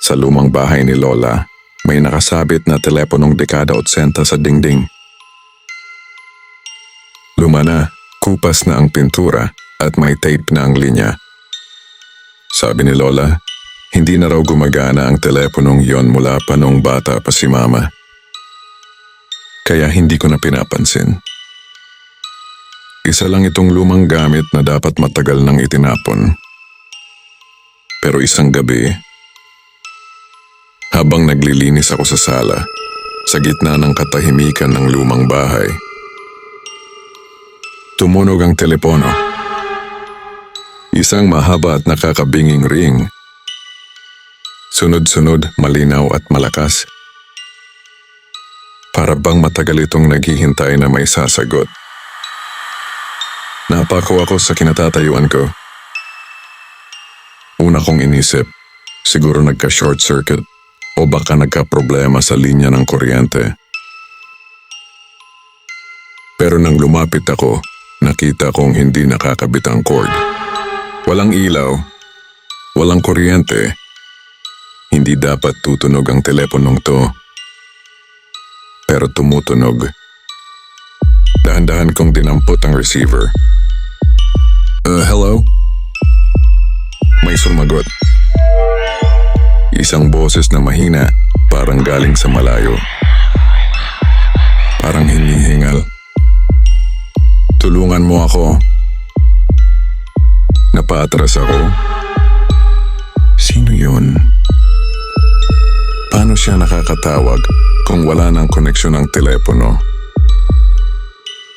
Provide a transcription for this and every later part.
Sa lumang bahay ni Lola, may nakasabit na teleponong dekada 80 sa dingding. Luma na, kupas na ang pintura at may tape na ang linya. Sabi ni Lola, hindi na raw gumagana ang teleponong yon mula pa nung bata pa si Mama. Kaya hindi ko na pinapansin. Isa lang itong lumang gamit na dapat matagal nang itinapon. Pero isang gabi, habang naglilinis ako sa sala, sa gitna ng katahimikan ng lumang bahay, tumunog ang telepono. Isang mahaba at nakakabinging ring. Sunod-sunod, malinaw at malakas. Para bang matagal itong naghihintay na may sasagot. Napako ako sa kinatatayuan ko. Una kong inisip, siguro nagka-short circuit o baka nagka-problema sa linya ng kuryente. Pero nang lumapit ako, nakita kong hindi nakakabit ang cord. Walang ilaw, walang kuryente. Hindi dapat tutunog ang teleponong to. Pero tumutunog. Dahan-dahan kong dinampot ang receiver. Uh, hello? May sumagot. Isang boses na mahina, parang galing sa malayo. Parang hinihingal. Tulungan mo ako. Napatras ako. Sino yun? Paano siya nakakatawag kung wala ng koneksyon ng telepono?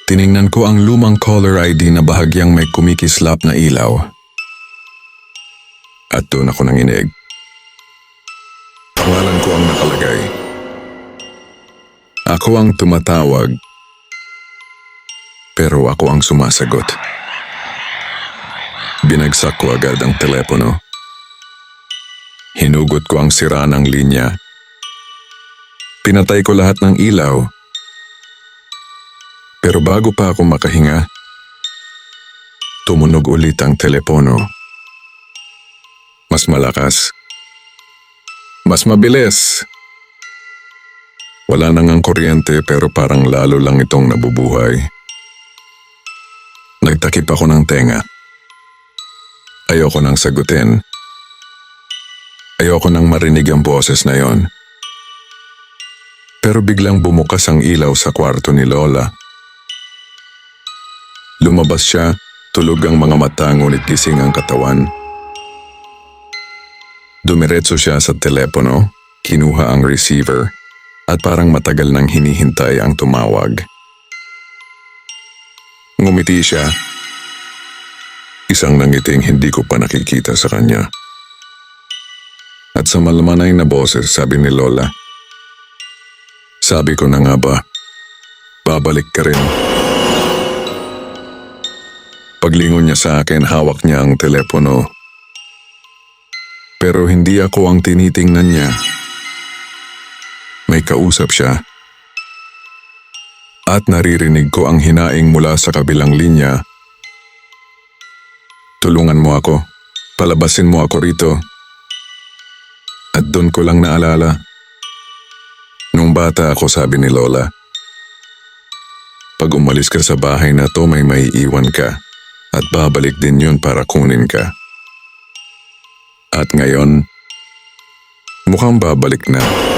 Tiningnan ko ang lumang caller ID na bahagyang may kumikislap na ilaw. At doon ako nanginig. Pangalan ko ang nakalagay. Ako ang tumatawag. Pero ako ang sumasagot. Binagsak ko agad ang telepono. Hinugot ko ang sira ng linya. Pinatay ko lahat ng ilaw. Pero bago pa ako makahinga, tumunog ulit ang telepono. Mas malakas. Mas mabilis. Wala nang ang kuryente pero parang lalo lang itong nabubuhay. Nagtakip ako ng tenga. Ayoko nang sagutin. Ayoko nang marinig ang boses na yon. Pero biglang bumukas ang ilaw sa kwarto ni Lola. Lumabas siya, tulog ang mga mata ngunit gising ang katawan. Dumiretso siya sa telepono, kinuha ang receiver, at parang matagal nang hinihintay ang tumawag. Ngumiti siya. Isang nangiting hindi ko pa nakikita sa kanya. At sa malamanay na boses sabi ni Lola, Sabi ko na nga ba, babalik ka rin. Paglingon niya sa akin, hawak niya ang telepono. Pero hindi ako ang tinitingnan niya. May kausap siya. At naririnig ko ang hinaing mula sa kabilang linya. Tulungan mo ako. Palabasin mo ako rito. At doon ko lang naalala. Nung bata ako sabi ni Lola, pag umalis ka sa bahay na to may maiiwan ka at babalik din yun para kunin ka. At ngayon, mukhang babalik na.